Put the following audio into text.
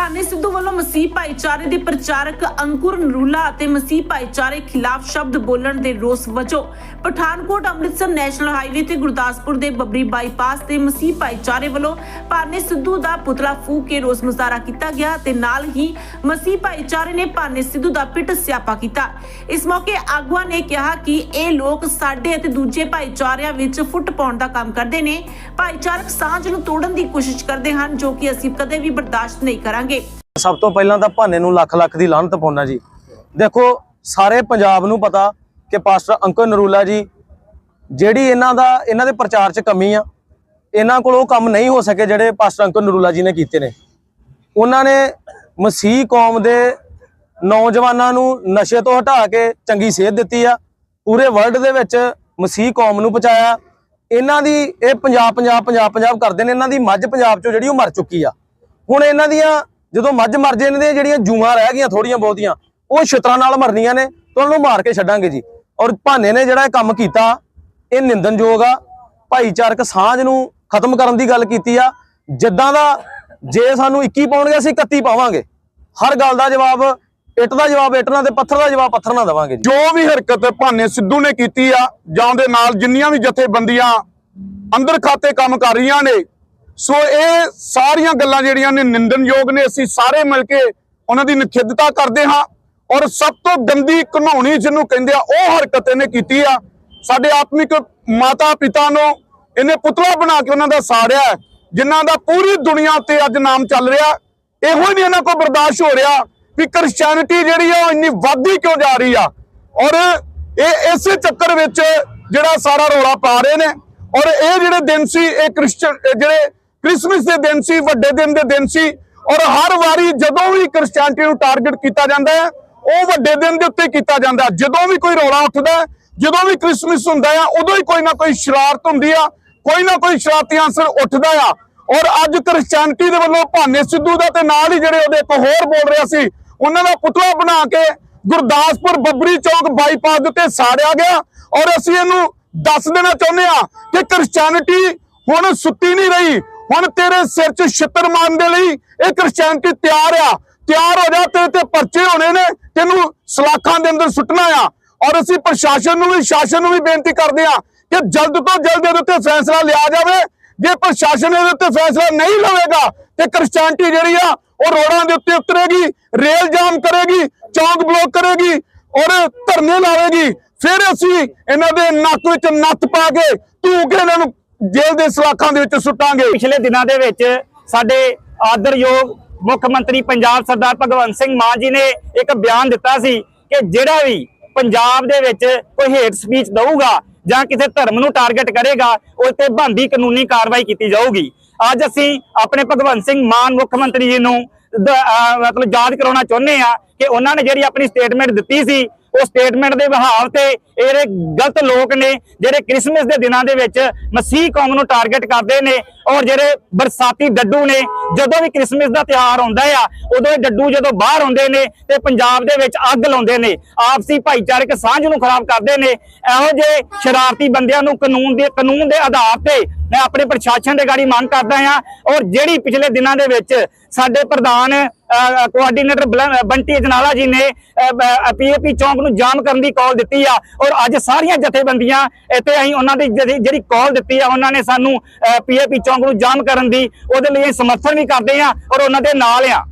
ਭਾਨੇ ਸਿੱਧੂ ਵੱਲੋਂ ਮਸੀਹ ਭਾਈਚਾਰੇ ਦੇ ਪ੍ਰਚਾਰਕ ਅੰਕੁਰ ਨਰੂਲਾ ਅਤੇ ਮਸੀਹ ਭਾਈਚਾਰੇ ਖਿਲਾਫ ਸ਼ਬਦ ਬੋਲਣ ਦੇ ਰੋਸ ਵਜੋਂ ਪਠਾਨਕੋਟ, ਅੰਮ੍ਰਿਤਸਰ ਨੈਸ਼ਨਲ ਹਾਈਵੇ ਤੇ ਗੁਰਦਾਸਪੁਰ ਦੇ ਬੱਬਰੀ ਬਾਈਪਾਸ ਤੇ ਮਸੀਹ ਭਾਈਚਾਰੇ ਵੱਲੋਂ ਭਾਨੇ ਸਿੱਧੂ ਦਾ ਪੁਤਲਾ ਫੂਕ ਕੇ ਰੋਸ ਮੁਜ਼ਾਹਰਾ ਕੀਤਾ ਗਿਆ ਤੇ ਨਾਲ ਹੀ ਮਸੀਹ ਭਾਈਚਾਰੇ ਨੇ ਭਾਨੇ ਸਿੱਧੂ ਦਾ ਪਿੱਟ ਸਿਆਪਾ ਕੀਤਾ। ਇਸ ਮੌਕੇ ਆਗੂਆਂ ਨੇ ਕਿਹਾ ਕਿ ਇਹ ਲੋਕ ਸਾਡੇ ਅਤੇ ਦੂਜੇ ਭਾਈਚਾਰਿਆਂ ਵਿੱਚ ਫੁੱਟ ਪਾਉਣ ਦਾ ਕੰਮ ਕਰਦੇ ਨੇ। ਭਾਈਚਾਰਕ ਸਾਂਝ ਨੂੰ ਤੋੜਨ ਦੀ ਕੋਸ਼ਿਸ਼ ਕਰਦੇ ਹਨ, ਜੋ ਕਿ ਅਸੀਂ ਕਦੇ ਵੀ ਬਰਦਾਸ਼ਤ ਨਹੀਂ ਕਰਾਂਗੇ। ਸਭ ਤੋਂ ਪਹਿਲਾਂ ਤਾਂ ਭਾਨੇ ਨੂੰ ਲੱਖ ਲੱਖ ਦੀ ਲਾਹਨਤ ਪਾਉਣਾ ਜੀ। ਦੇਖੋ, ਸਾਰੇ ਪੰਜਾਬ ਨੂੰ ਪਤਾ ਕਿ ਪਾਸਟਰ ਅੰਕਲ ਨਰੂਲਾ ਜੀ, ਜਿਹੜੀ ਇਹਨਾਂ ਦਾ, ਇਹਨਾਂ ਦੇ ਪ੍ਰਚਾਰ 'ਚ ਕਮੀ ਆ, ਇਹਨਾਂ ਕੋਲ ਉਹ ਕੰਮ ਨਹੀਂ ਹੋ ਸਕੇ ਜਿਹੜੇ ਪਾਸਟਰ ਅੰਕਲ ਨਰੂਲਾ ਜੀ ਨੇ ਕੀਤੇ ਨੇ। ਉਹਨਾਂ ਨੇ ਮਸੀਹ ਕੌਮ ਦੇ ਨੌਜਵਾਨਾਂ ਨੂੰ ਨਸ਼ੇ ਤੋਂ ਹਟਾ ਕੇ ਚੰਗੀ ਸੇਧ ਦਿੱਤੀ ਆ, ਪੂਰੇ ਵਰਲਡ ਦੇ ਵਿੱਚ ਮਸੀਹ ਕੌਮ ਨੂੰ ਪਹੁੰਚਾਇਆ। ਇਹਨਾਂ ਦੀ, ਇਹ ਪੰਜਾਬ ਪੰਜਾਬ ਪੰਜਾਬ ਪੰਜਾਬ ਕਰਦੇ ਨੇ, ਇਹਨਾਂ ਦੀ ਮੱਝ ਪੰਜਾਬ 'ਚੋਂ ਜਿਹੜੀ ਉਹ ਮਰ ਚੁੱਕੀ ਆ। ਹੁਣ ਇਹਨਾਂ ਦੀਆਂ ਜਦੋਂ ਮੱਝ ਮਰ ਜੇ ਇਹਨਾਂ ਦੀਆਂ ਜਿਹੜੀਆਂ ਜੂਆਂ ਰਹਿ ਗਈਆਂ ਥੋੜੀਆਂ ਬਹੁਤੀਆਂ, ਉਹ ਛਿੱਤਰਾਂ ਨਾਲ ਮਰਨੀਆਂ ਨੇ, ਤਾਂ ਉਹਨੂੰ ਮਾਰ ਕੇ ਛੱਡਾਂਗੇ ਜੀ। ਔਰ ਭਾਨੇ ਨੇ ਜਿਹੜਾ ਇਹ ਕੰਮ ਕੀਤਾ, ਇਹ ਨਿੰਦਨਯੋਗ ਆ। ਭਾਈਚਾਰਕ ਸਾਂਝ ਨੂੰ ਖਤਮ ਕਰਨ ਦੀ ਗੱਲ ਕੀਤੀ ਆ। ਜਿੱਦਾਂ ਦਾ ਜੇ ਸਾਨੂੰ 21 ਪਾਉਣਗੇ, ਅਸੀਂ 31 ਪਾਵਾਂਗੇ। ਹਰ ਗੱਲ ਦਾ ਜਵਾਬ ਇੱਟ ਦਾ ਜਵਾਬ ਇੱਟ ਨਾਲ ਤੇ ਪੱਥਰ ਦਾ ਜਵਾਬ ਪੱਥਰ ਨਾਲ ਦੇਵਾਂਗੇ ਜੋ। ਵੀ ਹਰਕਤ ਭਾਨੇ ਸਿੱਧੂ ਨੇ ਕੀਤੀ ਆ, ਜਾਂ ਦੇ ਨਾਲ ਜਿੰਨੀਆਂ ਵੀ ਜਥੇਬੰਦੀਆਂ ਅੰਦਰ ਖਾਤੇ ਕੰਮ ਕਰ ਰਹੀਆਂ ਨੇ ਸੋ ਇਹ ਸਾਰੀਆਂ ਗੱਲਾਂ ਜਿਹੜੀਆਂ ਨੇ ਨਿੰਦਨਯੋਗ ਨੇ ਅਸੀਂ ਸਾਰੇ ਮਿਲ ਕੇ ਉਹਨਾਂ ਦੀ ਨਿਖੇਧਤਾ ਕਰਦੇ ਹਾਂ ਔਰ ਸਭ ਤੋਂ ਗੰਦੀ ਘਨੌਣੀ ਜਿਹਨੂੰ ਕਹਿੰਦੇ ਆ ਉਹ ਹਰਕਤ ਇਹਨੇ ਕੀਤੀ ਆ। ਸਾਡੇ ਆਤਮਿਕ ਮਾਤਾ ਪਿਤਾ ਨੂੰ ਇਹਨੇ ਪੁਤਲਾ ਬਣਾ ਕੇ ਉਹਨਾਂ ਦਾ ਸਾੜਿਆ ਹੈ, ਜਿਨ੍ਹਾਂ ਦਾ ਪੂਰੀ ਦੁਨੀਆ ਤੇ ਅੱਜ ਨਾਮ ਚੱਲ ਰਿਹਾ। ਇਹੋ ਹੀ ਨਹੀਂ ਇਹਨਾਂ ਕੋਲ ਬਰਦਾਸ਼ਤ ਹੋ ਰਿਹਾ ਵੀ ਕ੍ਰਿਸਚੀਅਨਿਟੀ ਜਿਹੜੀ ਆ ਉਹ ਇੰਨੀ ਵੱਧਦੀ ਕਿਉਂ ਜਾ ਰਹੀ ਆ। ਔਰ ਇਹ ਇਸੇ ਚੱਕਰ ਵਿੱਚ ਜਿਹੜਾ ਸਾਰਾ ਰੌਲਾ ਪਾ ਰਹੇ ਨੇ। ਔਰ ਇਹ ਜਿਹੜੇ ਦਿਨ ਸੀ ਇਹ ਕ੍ਰਿਸਚਨ ਜਿਹੜੇ ਕ੍ਰਿਸਮਸ ਦੇ ਦਿਨ ਸੀ, ਵੱਡੇ ਦਿਨ ਦੇ ਦਿਨ ਸੀ ਔਰ ਹਰ ਵਾਰੀ ਜਦੋਂ ਵੀ ਕ੍ਰਿਸਚੀਅਨਿਟੀ ਨੂੰ ਟਾਰਗੇਟ ਕੀਤਾ ਜਾਂਦਾ ਹੈ, ਉਹ ਵੱਡੇ ਦਿਨ ਦੇ ਉੱਤੇ ਕੀਤਾ ਜਾਂਦਾ ਜਦੋਂ ਵੀ ਕੋਈ ਰੌਲਾ ਉੱਠਦਾ ਜਦੋਂ ਵੀ ਕ੍ਰਿਸਮਸ ਹੁੰਦਾ ਆ ਉਦੋਂ ਹੀ ਕੋਈ ਨਾ ਕੋਈ ਸ਼ਰਾਰਤ ਹੁੰਦੀ ਆ, ਕੋਈ ਨਾ ਕੋਈ ਸ਼ਰਾਰਤੀ ਅਨਸਰ ਉੱਠਦਾ ਆ। ਔਰ ਅੱਜ ਕ੍ਰਿਸਚੀਅਨਿਟੀ ਦੇ ਵੱਲੋਂ ਭਾਨੇ ਸਿੱਧੂ ਦਾ ਤੇ ਨਾਲ ਹੀ ਜਿਹੜੇ ਉਹਦੇ ਇੱਕ ਹੋਰ ਬੋਲ ਰਿਹਾ ਸੀ, ਉਹਨਾਂ ਦਾ ਪੁਤਲਾ ਬਣਾ ਕੇ ਗੁਰਦਾਸਪੁਰ ਬੱਬਰੀ ਚੌਕ ਬਾਈਪਾਸ ਦੇ ਉੱਤੇ ਸਾੜਿਆ ਗਿਆ ਔਰ ਅਸੀਂ ਇਹਨੂੰ ਦੱਸ ਦੇਣਾ ਚਾਹੁੰਦੇ ਆ ਕਿ ਕ੍ਰਿਸਚੀਅਨਿਟੀ ਹੁਣ ਸੁੱਤੀ ਨਹੀਂ ਰਹੀ ਹੁਣ ਤੇਰੇ ਸਿਰ 'ਚ ਛਿੱਤਰ ਮਾਰਨ ਦੇ ਲਈ ਇਹ ਕ੍ਰਿਸਚੀਅਨਿਟੀ ਤਿਆਰ ਆ। ਤਿਆਰ ਹੋ ਜਾ, ਤੇਰੇ ਤੇ ਪਰਚੇ ਹੋਣੇ ਨੇ, ਤੈਨੂੰ ਸਲਾਖਾਂ ਦੇ ਅੰਦਰ ਸੁੱਟਣਾ ਆ। ਔਰ ਅਸੀਂ ਪ੍ਰਸ਼ਾਸਨ ਨੂੰ ਵੀ, ਸ਼ਾਸਨ ਨੂੰ ਵੀ ਬੇਨਤੀ ਕਰਦੇ ਆ ਕਿ ਜਲਦ ਤੋਂ ਜਲਦ ਇਹਦੇ ਉੱਤੇ ਫੈਸਲਾ ਲਿਆ ਜਾਵੇ। ਜੇ ਪ੍ਰਸ਼ਾਸਨ ਇਹਦੇ ਉੱਤੇ ਫੈਸਲਾ ਨਹੀਂ ਲਵੇਗਾ, ਤੇ ਕ੍ਰਿਸਚੀਅਨਿਟੀ ਜਿਹੜੀ ਆ, ਉਹ ਰੋਡਾਂ ਦੇ ਉੱਤੇ ਉਤਰੇਗੀ, ਰੇਲ ਜਾਮ ਕਰੇਗੀ, ਚੌਂਕ ਬਲੌਕ ਕਰੇਗੀ, ਔਰ ਧਰਨੇ ਲਾਵੇਗੀ। ਫਿਰ ਅਸੀਂ ਇਹਨਾਂ ਦੇ ਨੱਕ ਵਿੱਚ ਨੱਥ ਪਾ ਕੇ ਧੂ ਕੇ ਇਹਨਾਂ ਨੂੰ ਜੇਲ੍ਹ ਦੇ ਸਲਾਖਾਂ ਦੇ ਵਿੱਚ ਸੁੱਟਾਂਗੇ। ਪਿਛਲੇ ਦਿਨਾਂ ਦੇ ਵਿੱਚ ਸਾਡੇ ਆਦਰਯੋਗ ਮੁੱਖ ਮੰਤਰੀ ਪੰਜਾਬ ਸਰਦਾਰ ਭਗਵੰਤ ਸਿੰਘ ਮਾਨ ਜੀ ਨੇ ਇੱਕ ਬਿਆਨ ਦਿੱਤਾ ਸੀ ਕਿ ਜਿਹੜਾ ਵੀ ਪੰਜਾਬ ਦੇ ਵਿੱਚ ਕੋਈ ਹੇਟ ਸਪੀਚ ਦਊਗਾ ਜਾਂ ਕਿਸੇ ਧਰਮ ਨੂੰ ਟਾਰਗੇਟ ਕਰੇਗਾ ਉਸ ਤੇ ਬੰਦੀ ਕਾਨੂੰਨੀ ਕਾਰਵਾਈ ਕੀਤੀ ਜਾਊਗੀ। ਅੱਜ ਅਸੀਂ ਆਪਣੇ ਭਗਵੰਤ ਸਿੰਘ ਮਾਨ ਮੁੱਖ ਮੰਤਰੀ ਜੀ ਨੂੰ ਮਤਲਬ ਯਾਦ ਕਰਾਉਣਾ ਚਾਹੁੰਦੇ ਆ ਕਿ ਉਹਨਾਂ ਨੇ ਜਿਹੜੀ ਆਪਣੀ ਸਟੇਟਮੈਂਟ ਦਿੱਤੀ ਸੀ ਉਹ ਸਟੇਟਮੈਂਟ ਦੇ ਵਿਹਾਰ ਤੇ ਇਹਦੇ ਗਲਤ ਲੋਕ ਨੇ, ਜਿਹੜੇ ਕ੍ਰਿਸਮਸ ਦੇ ਦਿਨਾਂ ਦੇ ਵਿੱਚ ਮਸੀਹ ਕੌਮ ਨੂੰ ਟਾਰਗੇਟ ਕਰਦੇ ਨੇ ਔਰ ਜਿਹੜੇ ਬਰਸਾਤੀ ਡੱਡੂ ਨੇ, ਜਦੋਂ ਵੀ ਕ੍ਰਿਸਮਸ ਦਾ ਤਿਉਹਾਰ ਹੁੰਦਾ ਆ, ਉਦੋਂ ਇਹ ਡੱਡੂ ਜਦੋਂ ਬਾਹਰ ਆਉਂਦੇ ਨੇ ਤੇ ਪੰਜਾਬ ਦੇ ਵਿੱਚ ਅੱਗ ਲਾਉਂਦੇ ਨੇ, ਆਪਸੀ ਭਾਈਚਾਰਕ ਸਾਂਝ ਨੂੰ ਖਰਾਬ ਕਰਦੇ ਨੇ, ਇਹੋ ਜਿਹੇ ਸ਼ਰਾਰਤੀ ਬੰਦਿਆਂ ਨੂੰ ਕਾਨੂੰਨ ਦੇ ਕਾਨੂੰਨ ਦੇ ਆਧਾਰ ਤੇ ਮੈਂ ਆਪਣੇ ਪ੍ਰਸ਼ਾਸਨ ਦੇ ਗਾੜੀ ਮੰਗ ਕਰਦਾ ਹਾਂ ਔਰ ਜਿਹੜੀ ਪਿਛਲੇ ਦਿਨਾਂ ਦੇ ਵਿੱਚ ਸਾਡੇ ਪ੍ਰਧਾਨ ਕੋਆਰਡੀਨੇਟਰ ਬਲ- ਬੰਟੀ ਅਜਨਾਲਾ ਜੀ ਨੇ ਪੀਏਪੀ ਚੌਂਕ ਨੂੰ ਜਾਮ ਕਰਨ ਦੀ ਕਾਲ ਦਿੱਤੀ ਆ ਔਰ ਅੱਜ ਸਾਰੀਆਂ ਜਥੇਬੰਦੀਆਂ ਇੱਥੇ ਅਸੀਂ ਉਹਨਾਂ ਦੀ ਜਿਹੜੀ ਜਿਹੜੀ ਕਾਲ ਦਿੱਤੀ ਆ, ਉਹਨਾਂ ਨੇ ਸਾਨੂੰ ਪੀਏਪੀ ਚੌਂਕ ਨੂੰ ਜਾਮ ਕਰਨ ਦੀ, ਉਹਦੇ ਲਈ ਅਸੀਂ ਸਮਰਥਨ ਵੀ ਕਰਦੇ ਆ ਔਰ ਉਹਨਾਂ ਦੇ ਨਾਲ ਆ।